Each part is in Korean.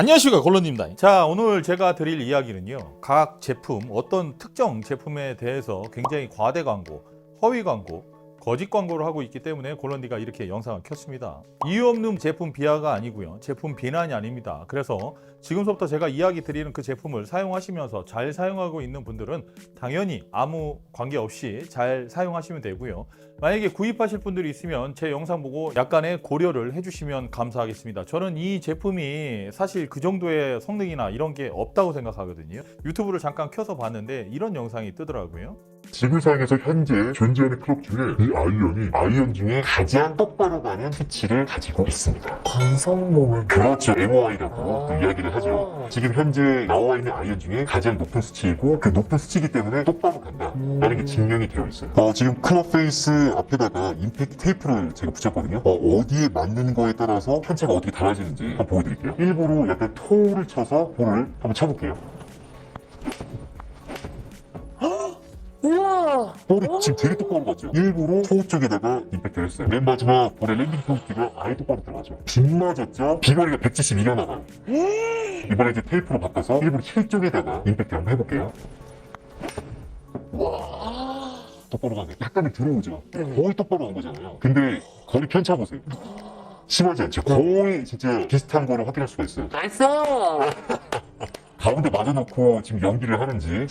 안녕하십니까 골론입니다. 자 오늘 제가 드릴 이야기는요. 각 제품 어떤 특정 제품에 대해서 굉장히 과대 광고, 허위 광고, 거짓 광고를 하고 있기 때문에 골론디가 이렇게 영상을 켰습니다. 이유 없는 제품 비하가 아니고요. 제품 비난이 아닙니다. 그래서 지금부터 제가 이야기 드리는 그 제품을 사용하시면서 잘 사용하고 있는 분들은 당연히 아무 관계 없이 잘 사용하시면 되고요. 만약에 구입하실 분들이 있으면 제 영상 보고 약간의 고려를 해주시면 감사하겠습니다. 저는 이 제품이 사실 그 정도의 성능이나 이런 게 없다고 생각하거든요. 유튜브를 잠깐 켜서 봤는데 이런 영상이 뜨더라고요. 지구상에서 현재 존재하는 클럭 중에 이 아이언이 아이언 중에 가장 똑바로 가는 수치를 가지고 있습니다. 관성몸을 그렇죠. MOI라고 아. 이야기를 하죠. 지금 현재 나와 있는 아이언 중에 가장 높은 수치이고 그 높은 수치이기 때문에 똑바로 간다. 라는 게 증명이 되어 있어요. 어, 지금 클럭 페이스 앞에다가 임팩트 테이프를 제가 붙였거든요. 어, 디에 맞는 거에 따라서 편차가 어떻게 달라지는지 한번 보여드릴게요. 일부러 약간 토를 쳐서 볼을 한번 쳐볼게요. 우와 볼이 지금 되게 똑바로 갔죠? 일부러 토 쪽에다가 임팩트를 했어요. 맨 마지막 볼의 랜딩 포인트가 아예 똑바로 들어가죠. 빗 맞았죠? 비거리가 172가 나가요. 이번에 이제 테이프로 바꿔서 일부러 힐 쪽에다가 임팩트 한번 해볼게요. 와, 똑바로 가네. 약간은 들어오죠? 거의 똑바로 간 거잖아요. 근데 거리 편차 보세요. 심하지 않죠? 거의 진짜 비슷한 거를 확인할 수가 있어요. 나이스 가운데 맞아놓고 지금 연기를 하는지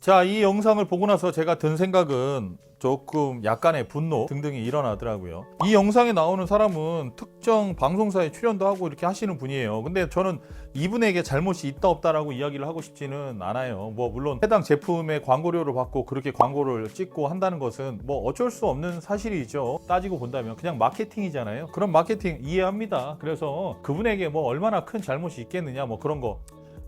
자, 이 영상을 보고 나서 제가 든 생각은 조금 약간의 분노 등등이 일어나더라고요. 이 영상에 나오는 사람은 특정 방송사에 출연도 하고 이렇게 하시는 분이에요. 근데 저는 이분에게 잘못이 있다 없다라고 이야기를 하고 싶지는 않아요. 뭐 물론 해당 제품의 광고료를 받고 그렇게 광고를 찍고 한다는 것은 뭐 어쩔 수 없는 사실이죠. 따지고 본다면 그냥 마케팅이잖아요. 그런 마케팅 이해합니다. 그래서 그분에게 뭐 얼마나 큰 잘못이 있겠느냐 뭐 그런 거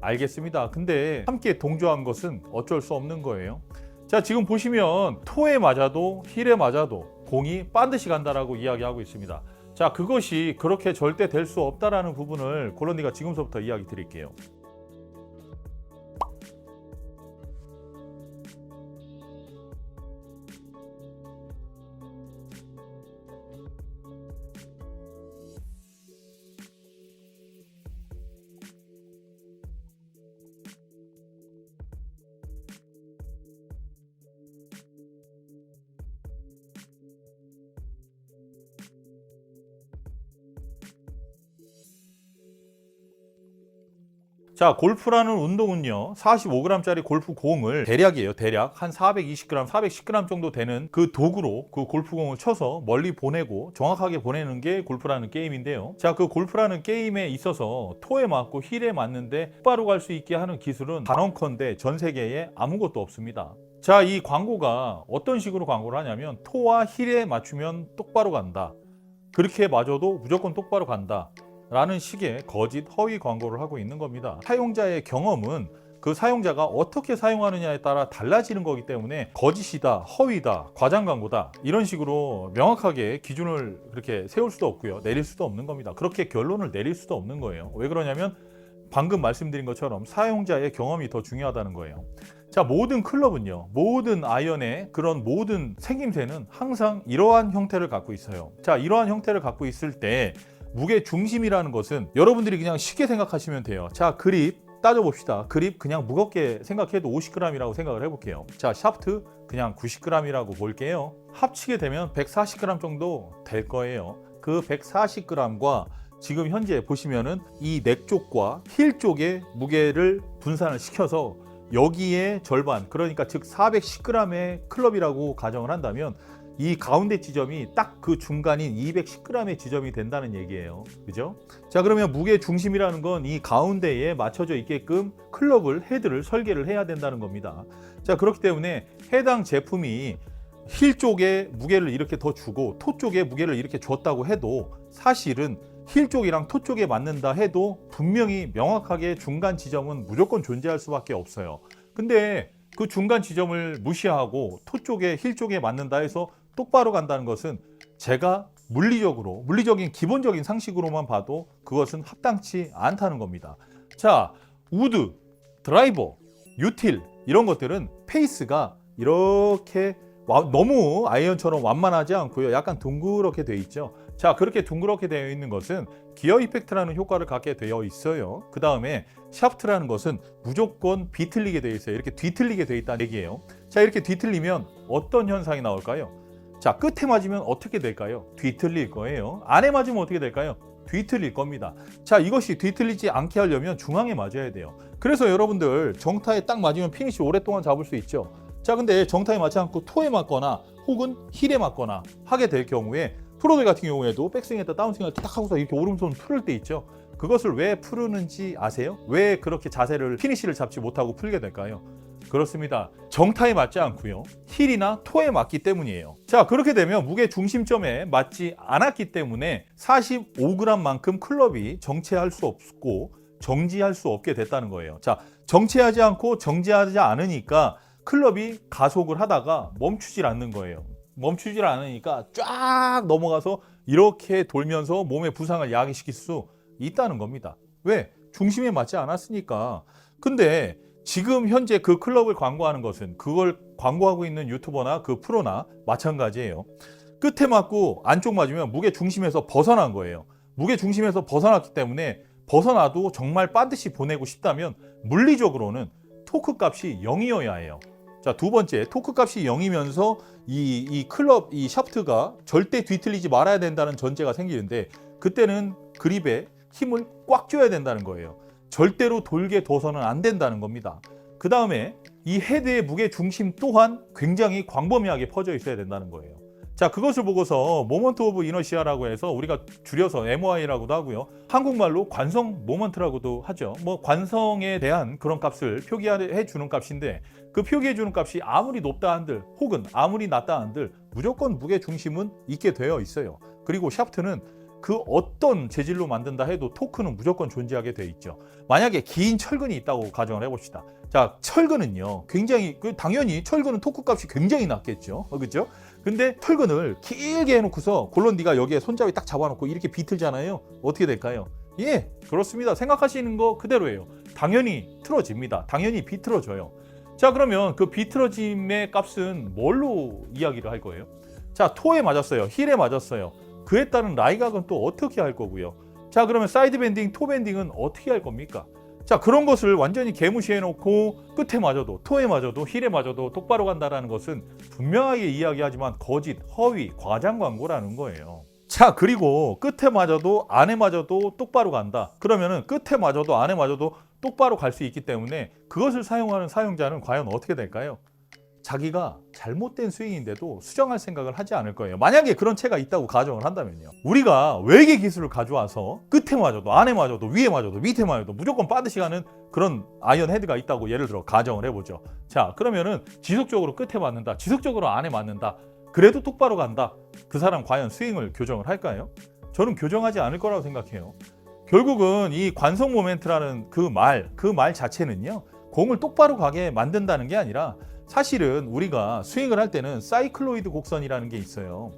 알겠습니다. 근데 함께 동조한 것은 어쩔 수 없는 거예요. 자, 지금 보시면 토에 맞아도 힐에 맞아도 공이 반드시 간다라고 이야기하고 있습니다. 자, 그것이 그렇게 절대 될 수 없다라는 부분을 골론디가 지금서부터 이야기 드릴게요. 자, 골프라는 운동은요, 45g짜리 골프 공을 대략이에요, 대략. 한 420g, 410g 정도 되는 그 도구로 그 골프공을 쳐서 멀리 보내고 정확하게 보내는 게 골프라는 게임인데요. 자, 그 골프라는 게임에 있어서 토에 맞고 힐에 맞는데 똑바로 갈 수 있게 하는 기술은 단언컨대 전 세계에 아무것도 없습니다. 자, 이 광고가 어떤 식으로 광고를 하냐면 토와 힐에 맞추면 똑바로 간다. 그렇게 맞아도 무조건 똑바로 간다. 라는 식의 거짓 허위 광고를 하고 있는 겁니다. 사용자의 경험은 그 사용자가 어떻게 사용하느냐에 따라 달라지는 거기 때문에 거짓이다, 허위다, 과장 광고다 이런 식으로 명확하게 기준을 그렇게 세울 수도 없고요. 내릴 수도 없는 겁니다. 그렇게 결론을 내릴 수도 없는 거예요. 왜 그러냐면 방금 말씀드린 것처럼 사용자의 경험이 더 중요하다는 거예요. 자, 모든 클럽은요, 모든 아이언의 그런 모든 생김새는 항상 이러한 형태를 갖고 있어요. 자, 이러한 형태를 갖고 있을 때 무게 중심이라는 것은 여러분들이 그냥 쉽게 생각하시면 돼요. 자, 그립 따져봅시다. 그립 그냥 무겁게 생각해도 50g이라고 생각을 해볼게요. 자, 샤프트 그냥 90g이라고 볼게요. 합치게 되면 140g 정도 될 거예요. 그 140g과 지금 현재 보시면은 이 넥 쪽과 힐 쪽의 무게를 분산을 시켜서 여기에 절반, 그러니까 즉 410g의 클럽이라고 가정을 한다면 이 가운데 지점이 딱 그 중간인 210g의 지점이 된다는 얘기예요. 그죠? 자, 그러면 무게 중심이라는 건 이 가운데에 맞춰져 있게끔 클럽을 헤드를 설계를 해야 된다는 겁니다. 자, 그렇기 때문에 해당 제품이 힐 쪽에 무게를 이렇게 더 주고 토 쪽에 무게를 이렇게 줬다고 해도 사실은 힐 쪽이랑 토 쪽에 맞는다 해도 분명히 명확하게 중간 지점은 무조건 존재할 수밖에 없어요. 근데 그 중간 지점을 무시하고 토 쪽에 힐 쪽에 맞는다 해서 똑바로 간다는 것은 제가 물리적으로 물리적인 기본적인 상식으로만 봐도 그것은 합당치 않다는 겁니다. 자, 우드, 드라이버, 유틸 이런 것들은 페이스가 이렇게 와- 너무 아이언처럼 완만하지 않고요. 약간 둥그렇게 돼 있죠. 자, 그렇게 둥그렇게 되어 있는 것은 기어 이펙트라는 효과를 갖게 되어 있어요. 그 다음에 샤프트라는 것은 무조건 비틀리게 되어 있어요. 이렇게 뒤틀리게 되어 있다는 얘기예요. 자, 이렇게 뒤틀리면 어떤 현상이 나올까요? 자, 끝에 맞으면 어떻게 될까요? 뒤틀릴 거예요. 안에 맞으면 어떻게 될까요? 뒤틀릴 겁니다. 자, 이것이 뒤틀리지 않게 하려면 중앙에 맞아야 돼요. 그래서 여러분들 정타에 딱 맞으면 피니시 오랫동안 잡을 수 있죠. 자, 근데 정타에 맞지 않고 토에 맞거나 혹은 힐에 맞거나 하게 될 경우에 프로들 같은 경우에도 백스윙에다 다운스윙을 딱 하고서 이렇게 오른손 풀을 때 있죠. 그것을 왜 풀는지 아세요? 왜 그렇게 자세를 피니시를 잡지 못하고 풀게 될까요? 그렇습니다. 정타에 맞지 않고요. 힐이나 토에 맞기 때문이에요. 자, 그렇게 되면 무게 중심점에 맞지 않았기 때문에 45g만큼 클럽이 정체할 수 없고 정지할 수 없게 됐다는 거예요. 자, 정체하지 않고 정지하지 않으니까 클럽이 가속을 하다가 멈추질 않는 거예요. 멈추질 않으니까 쫙 넘어가서 이렇게 돌면서 몸의 부상을 야기시킬 수 있다는 겁니다. 왜? 중심에 맞지 않았으니까. 근데 지금 현재 그 클럽을 광고하는 것은 그걸 광고하고 있는 유튜버나 그 프로나 마찬가지예요. 끝에 맞고 안쪽 맞으면 무게 중심에서 벗어난 거예요. 무게 중심에서 벗어났기 때문에 벗어나도 정말 반드시 보내고 싶다면 물리적으로는 토크 값이 0이어야 해요. 자, 두 번째, 토크 값이 0이면서 이, 이 클럽, 이 샤프트가 절대 뒤틀리지 말아야 된다는 전제가 생기는데 그때는 그립에 힘을 꽉 줘야 된다는 거예요. 절대로 돌게 둬서는 안 된다는 겁니다. 그 다음에 이 헤드의 무게 중심 또한 굉장히 광범위하게 퍼져 있어야 된다는 거예요. 자, 그것을 보고서 모먼트 오브 이너시아라고 해서 우리가 줄여서 MOI라고도 하고요. 한국말로 관성 모먼트라고도 하죠. 뭐 관성에 대한 그런 값을 표기해 주는 값인데 그 표기해 주는 값이 아무리 높다 한들 혹은 아무리 낮다 한들 무조건 무게 중심은 있게 되어 있어요. 그리고 샤프트는 그 어떤 재질로 만든다 해도 토크는 무조건 존재하게 돼 있죠. 만약에 긴 철근이 있다고 가정을 해봅시다. 자, 철근은요, 굉장히 그 당연히 철근은 토크 값이 굉장히 낮겠죠, 어, 그렇죠? 근데 철근을 길게 해놓고서 골론디가 여기에 손잡이 딱 잡아놓고 이렇게 비틀잖아요. 어떻게 될까요? 예, 그렇습니다. 생각하시는 거 그대로예요. 당연히 틀어집니다. 당연히 비틀어져요. 자, 그러면 그 비틀어짐의 값은 뭘로 이야기를 할 거예요? 자, 토에 맞았어요. 힐에 맞았어요. 그에 따른 라이각은 또 어떻게 할 거고요? 자, 그러면 사이드 밴딩, 토 밴딩은 어떻게 할 겁니까? 자, 그런 것을 완전히 개무시해 놓고 끝에 맞아도, 토에 맞아도, 힐에 맞아도 똑바로 간다라는 것은 분명하게 이야기하지만 거짓, 허위, 과장 광고라는 거예요. 자, 그리고 끝에 맞아도 안에 맞아도 똑바로 간다. 그러면은 끝에 맞아도 안에 맞아도 똑바로 갈 수 있기 때문에 그것을 사용하는 사용자는 과연 어떻게 될까요? 자기가 잘못된 스윙인데도 수정할 생각을 하지 않을 거예요. 만약에 그런 채가 있다고 가정을 한다면요. 우리가 외계 기술을 가져와서 끝에 맞아도 안에 맞아도 위에 맞아도 밑에 맞아도 무조건 빠듯이 가는 그런 아이언 헤드가 있다고 예를 들어 가정을 해보죠. 자, 그러면은 지속적으로 끝에 맞는다. 지속적으로 안에 맞는다. 그래도 똑바로 간다. 그 사람 과연 스윙을 교정을 할까요? 저는 교정하지 않을 거라고 생각해요. 결국은 이 관성 모멘트라는 그 말, 그 말 자체는요. 공을 똑바로 가게 만든다는 게 아니라 사실은 우리가 스윙을 할 때는 사이클로이드 곡선이라는 게 있어요.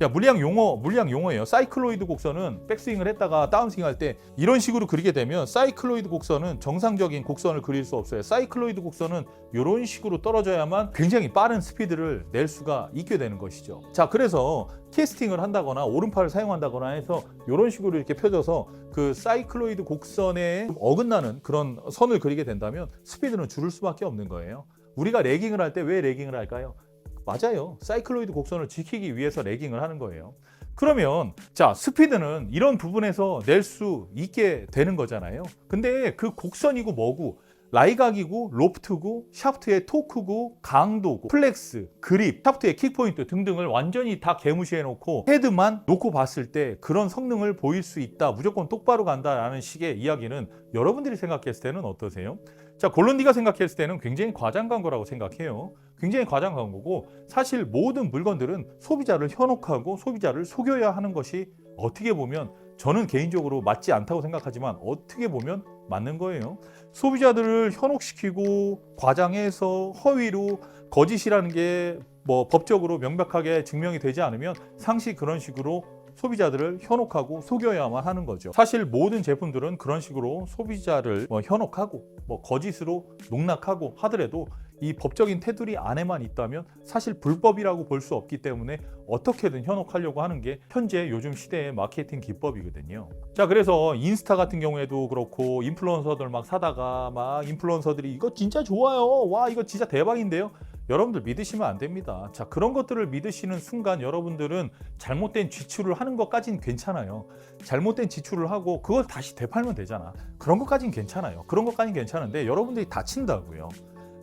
자, 물리학 용어, 물리학 용어예요. 사이클로이드 곡선은 백스윙을 했다가 다운스윙 할 때 이런 식으로 그리게 되면 사이클로이드 곡선은 정상적인 곡선을 그릴 수 없어요. 사이클로이드 곡선은 이런 식으로 떨어져야만 굉장히 빠른 스피드를 낼 수가 있게 되는 것이죠. 자, 그래서 캐스팅을 한다거나 오른팔을 사용한다거나 해서 이런 식으로 이렇게 펴져서 그 사이클로이드 곡선에 어긋나는 그런 선을 그리게 된다면 스피드는 줄을 수밖에 없는 거예요. 우리가 레깅을 할 때 왜 레깅을 할까요? 맞아요. 사이클로이드 곡선을 지키기 위해서 레깅을 하는 거예요. 그러면 자 스피드는 이런 부분에서 낼 수 있게 되는 거잖아요. 근데 그 곡선이고 뭐고 라이각이고 로프트고 샤프트의 토크고 강도고 플렉스, 그립, 샤프트의 킥포인트 등등을 완전히 다 개무시해 놓고 헤드만 놓고 봤을 때 그런 성능을 보일 수 있다. 무조건 똑바로 간다라는 식의 이야기는 여러분들이 생각했을 때는 어떠세요? 자, 골론디가 생각했을 때는 굉장히 과장 광고라고 생각해요. 굉장히 과장 광고고 사실 모든 물건들은 소비자를 현혹하고 소비자를 속여야 하는 것이 어떻게 보면 저는 개인적으로 맞지 않다고 생각하지만 어떻게 보면 맞는 거예요. 소비자들을 현혹시키고 과장해서 허위로 거짓이라는 게 뭐 법적으로 명백하게 증명이 되지 않으면 상시 그런 식으로 소비자들을 현혹하고 속여야만 하는 거죠. 사실 모든 제품들은 그런 식으로 소비자를 뭐 현혹하고 뭐 거짓으로 농락하고 하더라도 이 법적인 테두리 안에만 있다면 사실 불법이라고 볼 수 없기 때문에 어떻게든 현혹하려고 하는 게 현재 요즘 시대의 마케팅 기법이거든요. 자, 그래서 인스타 같은 경우에도 그렇고 인플루언서들 막 사다가 막 인플루언서들이 이거 진짜 좋아요. 와, 이거 진짜 대박인데요. 여러분들 믿으시면 안 됩니다. 자, 그런 것들을 믿으시는 순간 여러분들은 잘못된 지출을 하는 것까지는 괜찮아요. 잘못된 지출을 하고 그걸 다시 되팔면 되잖아. 그런 것까지는 괜찮아요. 그런 것까지는 괜찮은데 여러분들이 다친다고요.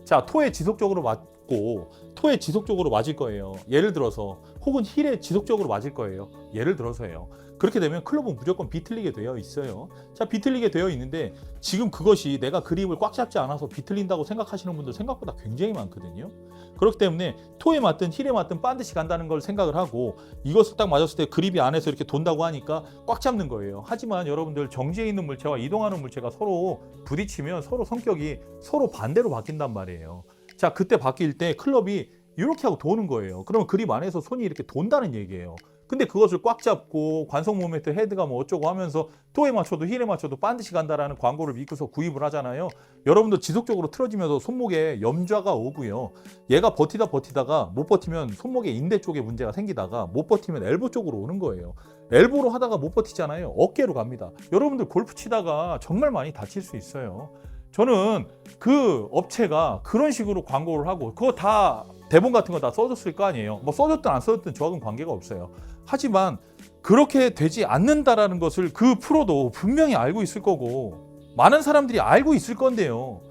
자, 토에 지속적으로 맞고 토에 지속적으로 맞을 거예요. 예를 들어서 혹은 힐에 지속적으로 맞을 거예요. 예를 들어서요. 그렇게 되면 클럽은 무조건 비틀리게 되어 있어요. 자, 비틀리게 되어 있는데 지금 그것이 내가 그립을 꽉 잡지 않아서 비틀린다고 생각하시는 분들 생각보다 굉장히 많거든요. 그렇기 때문에 토에 맞든 힐에 맞든 반드시 간다는 걸 생각을 하고 이것을 딱 맞았을 때 그립이 안에서 이렇게 돈다고 하니까 꽉 잡는 거예요. 하지만 여러분들 정지에 있는 물체와 이동하는 물체가 서로 부딪히면 서로 성격이 서로 반대로 바뀐단 말이에요. 자, 그때 바뀔 때 클럽이 이렇게 하고 도는 거예요. 그러면 그립 안에서 손이 이렇게 돈다는 얘기예요. 근데 그것을 꽉 잡고 관성 모멘트 헤드가 뭐 어쩌고 하면서 토에 맞춰도 힐에 맞춰도 반드시 간다라는 광고를 믿고서 구입을 하잖아요. 여러분도 지속적으로 틀어지면서 손목에 염좌가 오고요. 얘가 버티다 버티다가 못 버티면 손목의 인대 쪽에 문제가 생기다가 못 버티면 엘보 쪽으로 오는 거예요. 엘보로 하다가 못 버티잖아요. 어깨로 갑니다. 여러분들 골프 치다가 정말 많이 다칠 수 있어요. 저는 그 업체가 그런 식으로 광고를 하고 그거 다 대본 같은 거 다 써줬을 거 아니에요. 뭐 써줬든 안 써줬든 저하고는 관계가 없어요. 하지만 그렇게 되지 않는다라는 것을 그 프로도 분명히 알고 있을 거고 많은 사람들이 알고 있을 건데요.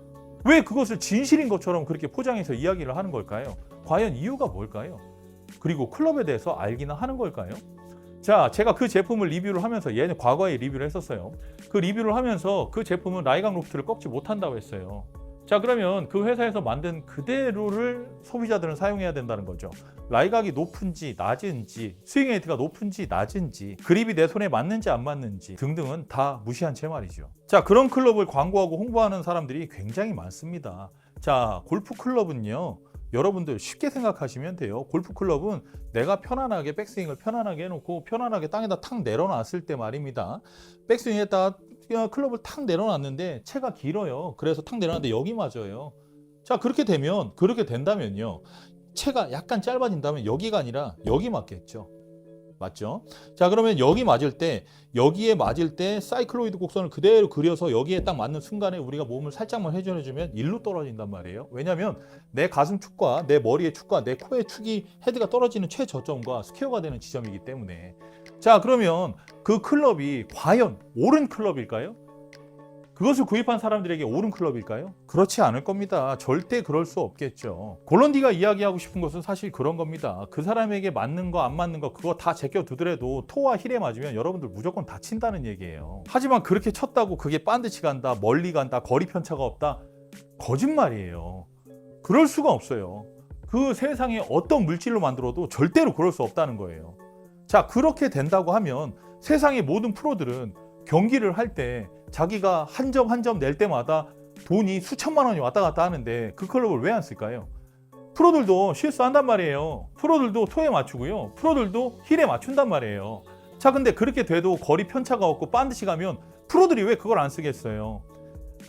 왜 그것을 진실인 것처럼 그렇게 포장해서 이야기를 하는 걸까요? 과연 이유가 뭘까요? 그리고 클럽에 대해서 알기나 하는 걸까요? 자, 제가 그 제품을 리뷰를 하면서 얘는 과거에 리뷰를 했었어요. 그 리뷰를 하면서 그 제품은 라이강 로프트를 꺾지 못한다고 했어요. 자, 그러면 그 회사에서 만든 그대로를 소비자들은 사용해야 된다는 거죠. 라이각이 높은지 낮은지, 스윙 에이트가 높은지 낮은지, 그립이 내 손에 맞는지 안 맞는지 등등은 다 무시한 채 말이죠. 자, 그런 클럽을 광고하고 홍보하는 사람들이 굉장히 많습니다. 자, 골프 클럽은요. 여러분들 쉽게 생각하시면 돼요. 골프 클럽은 내가 편안하게 백스윙을 편안하게 해놓고 편안하게 땅에다 탁 내려놨을 때 말입니다. 백스윙에다 클럽을 탁 내려놨는데 채가 길어요. 그래서 탁 내려놨는데 여기 맞아요. 자 그렇게 되면 그렇게 된다면요. 채가 약간 짧아진다면 여기가 아니라 여기 맞겠죠. 맞죠? 자 그러면 여기 맞을 때 여기에 맞을 때 사이클로이드 곡선을 그대로 그려서 여기에 딱 맞는 순간에 우리가 몸을 살짝만 회전해주면 일로 떨어진단 말이에요. 왜냐하면 내 가슴 축과 내 머리의 축과 내 코의 축이 헤드가 떨어지는 최저점과 스퀘어가 되는 지점이기 때문에 자 그러면 그 클럽이 과연 옳은 클럽일까요? 그것을 구입한 사람들에게 옳은 클럽일까요? 그렇지 않을 겁니다. 절대 그럴 수 없겠죠. 골런디가 이야기하고 싶은 것은 사실 그런 겁니다. 그 사람에게 맞는 거 안 맞는 거 그거 다 제껴 두더라도 토와 힐에 맞으면 여러분들 무조건 다친다는 얘기예요. 하지만 그렇게 쳤다고 그게 반드시 간다, 멀리 간다, 거리 편차가 없다. 거짓말이에요. 그럴 수가 없어요. 그 세상에 어떤 물질로 만들어도 절대로 그럴 수 없다는 거예요. 자, 그렇게 된다고 하면 세상의 모든 프로들은 경기를 할 때 자기가 한 점 한 점 낼 때마다 돈이 수천만 원이 왔다 갔다 하는데 그 클럽을 왜 안 쓸까요? 프로들도 실수한단 말이에요. 프로들도 토에 맞추고요. 프로들도 힐에 맞춘단 말이에요. 자, 근데 그렇게 돼도 거리 편차가 없고 반드시 가면 프로들이 왜 그걸 안 쓰겠어요?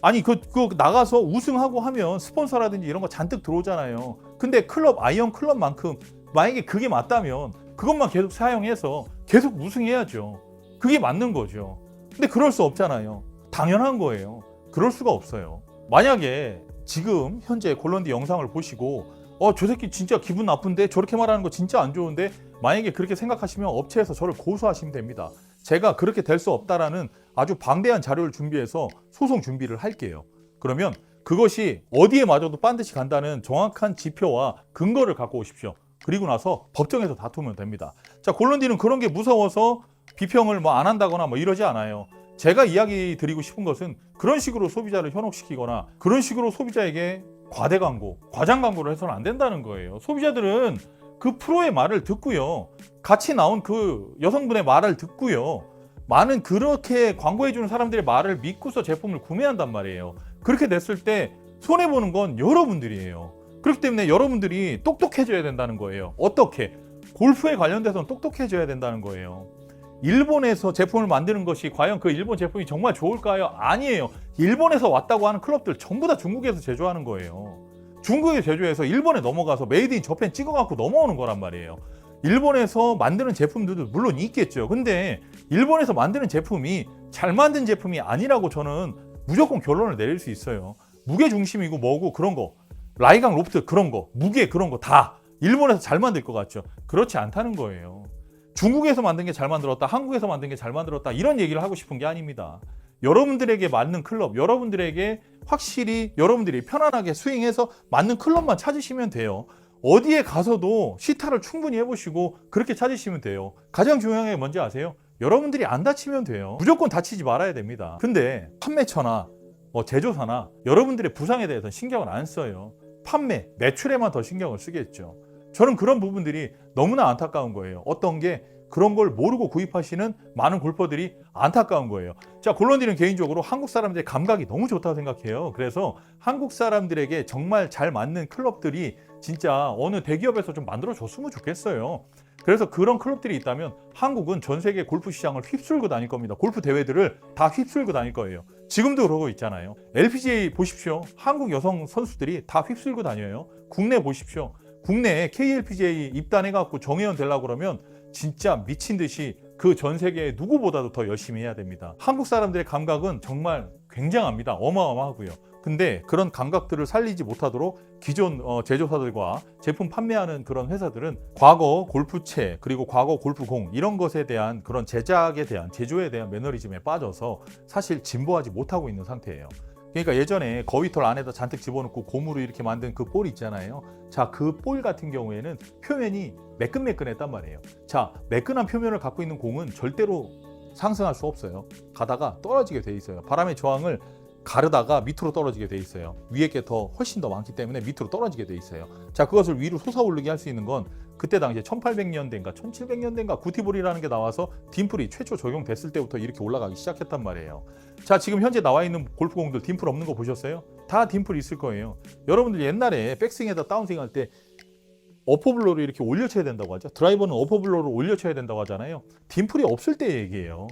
아니, 그, 그 나가서 우승하고 하면 스폰서라든지 이런 거 잔뜩 들어오잖아요. 근데 클럽, 아이언 클럽만큼 만약에 그게 맞다면 그것만 계속 사용해서 계속 우승해야죠. 그게 맞는 거죠. 근데 그럴 수 없잖아요. 당연한 거예요. 그럴 수가 없어요. 만약에 지금 현재 골런디 영상을 보시고 어, 저 새끼 진짜 기분 나쁜데 저렇게 말하는 거 진짜 안 좋은데 만약에 그렇게 생각하시면 업체에서 저를 고소하시면 됩니다. 제가 그렇게 될 수 없다라는 아주 방대한 자료를 준비해서 소송 준비를 할게요. 그러면 그것이 어디에 맞아도 반드시 간다는 정확한 지표와 근거를 갖고 오십시오. 그리고 나서 법정에서 다투면 됩니다. 자, 골런디는 그런 게 무서워서 비평을 뭐 안 한다거나 뭐 이러지 않아요. 제가 이야기 드리고 싶은 것은 그런 식으로 소비자를 현혹시키거나 그런 식으로 소비자에게 과대 광고, 과장 광고를 해서는 안 된다는 거예요. 소비자들은 그 프로의 말을 듣고요. 같이 나온 그 여성분의 말을 듣고요. 많은 그렇게 광고해주는 사람들의 말을 믿고서 제품을 구매한단 말이에요. 그렇게 됐을 때 손해보는 건 여러분들이에요. 그렇기 때문에 여러분들이 똑똑해져야 된다는 거예요. 어떻게? 골프에 관련돼서는 똑똑해져야 된다는 거예요. 일본에서 제품을 만드는 것이 과연 그 일본 제품이 정말 좋을까요? 아니에요. 일본에서 왔다고 하는 클럽들 전부 다 중국에서 제조하는 거예요. 중국에 제조해서 일본에 넘어가서 메이드 인 저펜 찍어갖고 넘어오는 거란 말이에요. 일본에서 만드는 제품들도 물론 있겠죠. 근데 일본에서 만드는 제품이 잘 만든 제품이 아니라고 저는 무조건 결론을 내릴 수 있어요. 무게 중심이고 뭐고 그런 거. 라이강 로프트 그런 거. 무게 그런 거 다 일본에서 잘 만들 것 같죠. 그렇지 않다는 거예요. 중국에서 만든 게 잘 만들었다. 한국에서 만든 게 잘 만들었다. 이런 얘기를 하고 싶은 게 아닙니다. 여러분들에게 맞는 클럽, 여러분들에게 확실히 여러분들이 편안하게 스윙해서 맞는 클럽만 찾으시면 돼요. 어디에 가서도 시타를 충분히 해보시고 그렇게 찾으시면 돼요. 가장 중요한 게 뭔지 아세요? 여러분들이 안 다치면 돼요. 무조건 다치지 말아야 됩니다. 근데 판매처나 뭐 제조사나 여러분들의 부상에 대해서 신경을 안 써요. 판매, 매출에만 더 신경을 쓰겠죠. 저는 그런 부분들이 너무나 안타까운 거예요. 어떤 게 그런 걸 모르고 구입하시는 많은 골퍼들이 안타까운 거예요. 자, 골런디는 개인적으로 한국 사람들의 감각이 너무 좋다고 생각해요. 그래서 한국 사람들에게 정말 잘 맞는 클럽들이 진짜 어느 대기업에서 좀 만들어 줬으면 좋겠어요. 그래서 그런 클럽들이 있다면 한국은 전 세계 골프 시장을 휩쓸고 다닐 겁니다. 골프 대회들을 다 휩쓸고 다닐 거예요. 지금도 그러고 있잖아요. LPGA 보십시오. 한국 여성 선수들이 다 휩쓸고 다녀요. 국내 보십시오. 국내에 KLPGA 입단해갖고 정회원 되려고 그러면 진짜 미친 듯이 그 전 세계 누구보다도 더 열심히 해야 됩니다. 한국 사람들의 감각은 정말 굉장합니다. 어마어마하고요. 근데 그런 감각들을 살리지 못하도록 기존 어, 제조사들과 제품 판매하는 그런 회사들은 과거 골프채 그리고 과거 골프공 이런 것에 대한 그런 제작에 대한 제조에 대한 매너리즘에 빠져서 사실 진보하지 못하고 있는 상태예요. 그러니까 예전에 거위털 안에다 잔뜩 집어넣고 고무로 이렇게 만든 그 볼 있잖아요. 자, 그 볼 같은 경우에는 표면이 매끈매끈했단 말이에요. 자, 매끈한 표면을 갖고 있는 공은 절대로 상승할 수 없어요. 가다가 떨어지게 돼 있어요. 바람의 저항을 가르다가 밑으로 떨어지게 돼 있어요. 위에 게 더 훨씬 더 많기 때문에 밑으로 떨어지게 돼 있어요. 자, 그것을 위로 솟아오르게 할 수 있는 건 그때 당시에 1800년대인가 1700년대인가 구티볼이라는 게 나와서 딤플이 최초 적용됐을 때부터 이렇게 올라가기 시작했단 말이에요. 자, 지금 현재 나와 있는 골프공들 딤플 없는 거 보셨어요? 다 딤플 있을 거예요. 여러분들 옛날에 백스윙에다 다운스윙 할 때 어퍼블로를 이렇게 올려쳐야 된다고 하죠. 드라이버는 어퍼블로를 올려쳐야 된다고 하잖아요. 딤플이 없을 때 얘기예요.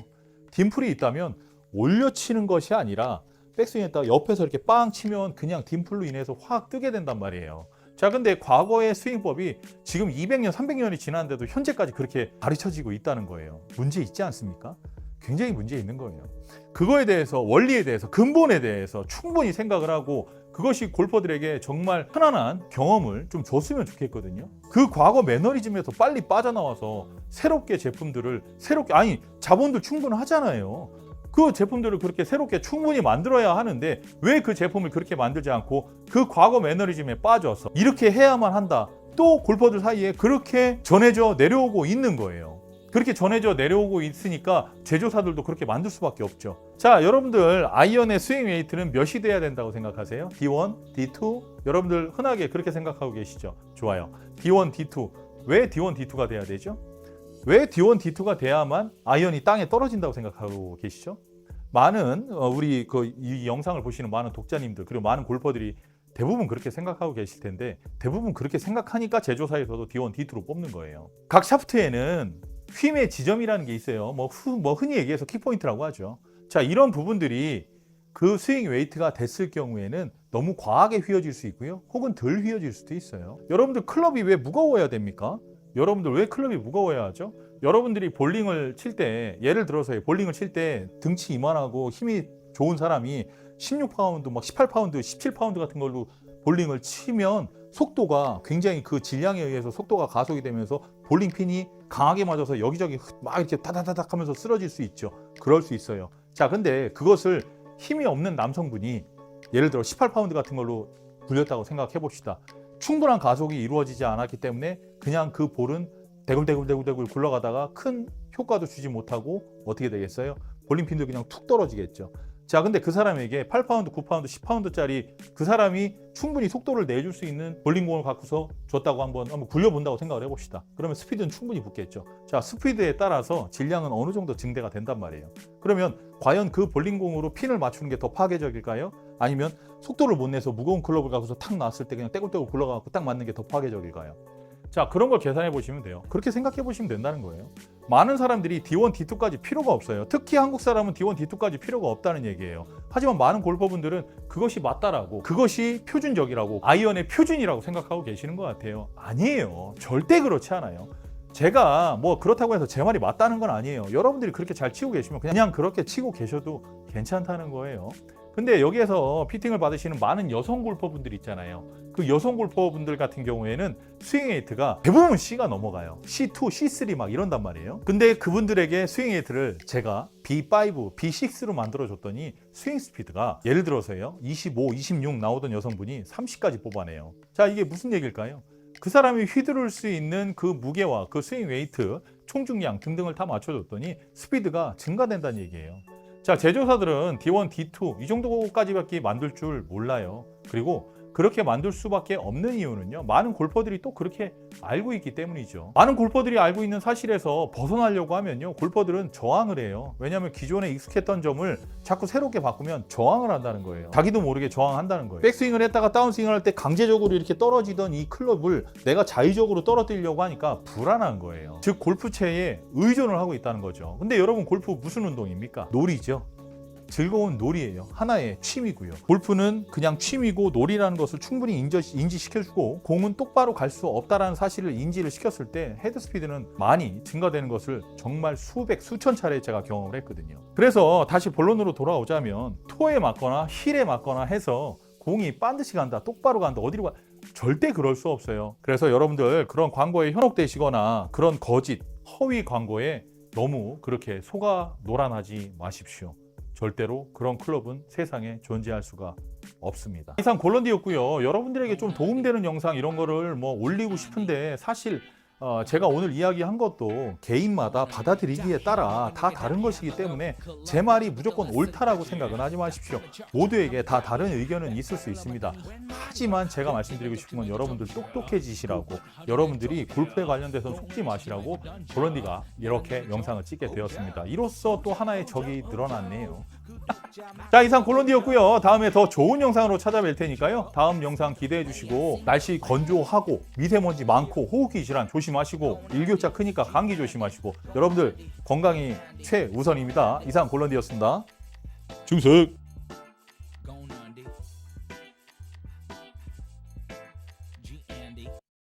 딤플이 있다면 올려치는 것이 아니라 백스윙에다가 옆에서 이렇게 빵 치면 그냥 딤플로 인해서 확 뜨게 된단 말이에요. 자, 근데 과거의 스윙법이 지금 200년, 300년이 지났는데도 현재까지 그렇게 가르쳐지고 있다는 거예요. 문제 있지 않습니까? 굉장히 문제 있는 거예요. 그거에 대해서 원리에 대해서 근본에 대해서 충분히 생각을 하고 그것이 골퍼들에게 정말 편안한 경험을 좀 줬으면 좋겠거든요. 그 과거 매너리즘에서 빨리 빠져나와서 새롭게 제품들을 새롭게 아니 자본들 충분하잖아요. 그 제품들을 그렇게 새롭게 충분히 만들어야 하는데 왜 그 제품을 그렇게 만들지 않고 그 과거 매너리즘에 빠져서 이렇게 해야만 한다. 또 골퍼들 사이에 그렇게 전해져 내려오고 있는 거예요. 그렇게 전해져 내려오고 있으니까 제조사들도 그렇게 만들 수밖에 없죠. 자, 여러분들 아이언의 스윙 웨이트는 몇이 돼야 된다고 생각하세요? D1, D2? 여러분들 흔하게 그렇게 생각하고 계시죠? 좋아요. D1, D2. 왜 D1, D2가 돼야 되죠? 왜 D1, D2가 돼야만 아이언이 땅에 떨어진다고 생각하고 계시죠? 많은 어, 우리 그 이 영상을 보시는 많은 독자님들 그리고 많은 골퍼들이 대부분 그렇게 생각하고 계실 텐데 대부분 그렇게 생각하니까 제조사에서도 D1, D2로 뽑는 거예요. 각 샤프트에는 휨의 지점이라는 게 있어요. 뭐, 후, 뭐 흔히 얘기해서 키포인트라고 하죠. 자, 이런 부분들이 그 스윙 웨이트가 됐을 경우에는 너무 과하게 휘어질 수 있고요. 혹은 덜 휘어질 수도 있어요. 여러분들 클럽이 왜 무거워야 됩니까? 여러분들 왜 클럽이 무거워야 하죠? 여러분들이 볼링을 칠 때 예를 들어서 볼링을 칠 때 등치 이만하고 힘이 좋은 사람이 16파운드, 막 18파운드, 17파운드 같은 걸로 볼링을 치면 속도가 굉장히 그 질량에 의해서 속도가 가속이 되면서 볼링 핀이 강하게 맞아서 여기저기 막 이렇게 다다다닥 하면서 쓰러질 수 있죠. 그럴 수 있어요. 자, 근데 그것을 힘이 없는 남성분이 예를 들어 18파운드 같은 걸로 굴렸다고 생각해 봅시다. 충분한 가속이 이루어지지 않았기 때문에 그냥 그 볼은 대굴대굴대굴대굴 굴러가다가 큰 효과도 주지 못하고 어떻게 되겠어요? 볼링핀도 그냥 툭 떨어지겠죠. 자, 근데 그 사람에게 8파운드, 9파운드, 10파운드짜리 그 사람이 충분히 속도를 내줄 수 있는 볼링공을 갖고서 줬다고 한번 한번 굴려본다고 생각을 해봅시다. 그러면 스피드는 충분히 붙겠죠. 자, 스피드에 따라서 질량은 어느 정도 증대가 된단 말이에요. 그러면 과연 그 볼링공으로 핀을 맞추는 게 더 파괴적일까요? 아니면 속도를 못 내서 무거운 클럽을 갖고서 탁 놨을 때 그냥 떼굴떼굴 굴러가고 딱 맞는 게 더 파괴적일까요? 자 그런 걸 계산해 보시면 돼요. 그렇게 생각해 보시면 된다는 거예요. 많은 사람들이 D1, D2까지 필요가 없어요. 특히 한국 사람은 D1, D2까지 필요가 없다는 얘기예요. 하지만 많은 골퍼분들은 그것이 맞다라고, 그것이 표준적이라고, 아이언의 표준이라고 생각하고 계시는 것 같아요. 아니에요. 절대 그렇지 않아요. 제가 뭐 그렇다고 해서 제 말이 맞다는 건 아니에요. 여러분들이 그렇게 잘 치고 계시면 그냥 그렇게 치고 계셔도 괜찮다는 거예요. 근데 여기에서 피팅을 받으시는 많은 여성 골퍼분들 있잖아요. 그 여성 골퍼분들 같은 경우에는 스윙 에이트가 대부분 C가 넘어가요. C2, C3 막 이런단 말이에요. 근데 그분들에게 스윙 에이트를 제가 B5, B6로 만들어 줬더니 스윙 스피드가 예를 들어서요. 25, 26 나오던 여성분이 30까지 뽑아내요. 자, 이게 무슨 얘기일까요? 그 사람이 휘두를 수 있는 그 무게와 그 스윙 웨이트, 총중량 등등을 다 맞춰줬더니 스피드가 증가된다는 얘기예요. 자, 제조사들은 D1, D2 이 정도까지밖에 만들 줄 몰라요. 그리고 그렇게 만들 수밖에 없는 이유는요. 많은 골퍼들이 또 그렇게 알고 있기 때문이죠. 많은 골퍼들이 알고 있는 사실에서 벗어나려고 하면요. 골퍼들은 저항을 해요. 왜냐하면 기존에 익숙했던 점을 자꾸 새롭게 바꾸면 저항을 한다는 거예요. 자기도 모르게 저항한다는 거예요. 백스윙을 했다가 다운스윙을 할 때 강제적으로 이렇게 떨어지던 이 클럽을 내가 자의적으로 떨어뜨리려고 하니까 불안한 거예요. 즉 골프채에 의존을 하고 있다는 거죠. 근데 여러분 골프 무슨 운동입니까? 놀이죠. 즐거운 놀이예요. 하나의 취미고요. 골프는 그냥 취미고 놀이라는 것을 충분히 인지, 인지 시켜주고 공은 똑바로 갈 수 없다라는 사실을 인지를 시켰을 때 헤드 스피드는 많이 증가되는 것을 정말 수백 수천 차례 제가 경험을 했거든요. 그래서 다시 본론으로 돌아오자면 토에 맞거나 힐에 맞거나 해서 공이 반드시 간다, 똑바로 간다, 어디로 가 절대 그럴 수 없어요. 그래서 여러분들 그런 광고에 현혹되시거나 그런 거짓, 허위 광고에 너무 그렇게 속아 노란하지 마십시오. 절대로 그런 클럽은 세상에 존재할 수가 없습니다. 이상 골런디였고요. 여러분들에게 좀 도움되는 영상 이런 거를 뭐 올리고 싶은데 사실 어, 제가 오늘 이야기한 것도 개인마다 받아들이기에 따라 다 다른 것이기 때문에 제 말이 무조건 옳다라고 생각은 하지 마십시오. 모두에게 다 다른 의견은 있을 수 있습니다. 하지만 제가 말씀드리고 싶은 건 여러분들 똑똑해지시라고 여러분들이 골프에 관련돼서 속지 마시라고 볼런디가 이렇게 영상을 찍게 되었습니다. 이로써 또 하나의 적이 늘어났네요. 자 이상 골런디였고요. 다음에 더 좋은 영상으로 찾아뵐 테니까요. 다음 영상 기대해 주시고 날씨 건조하고 미세먼지 많고 호흡기 질환 조심하시고 일교차 크니까 감기 조심하시고 여러분들 건강이 최우선입니다. 이상 골런디였습니다. 중석.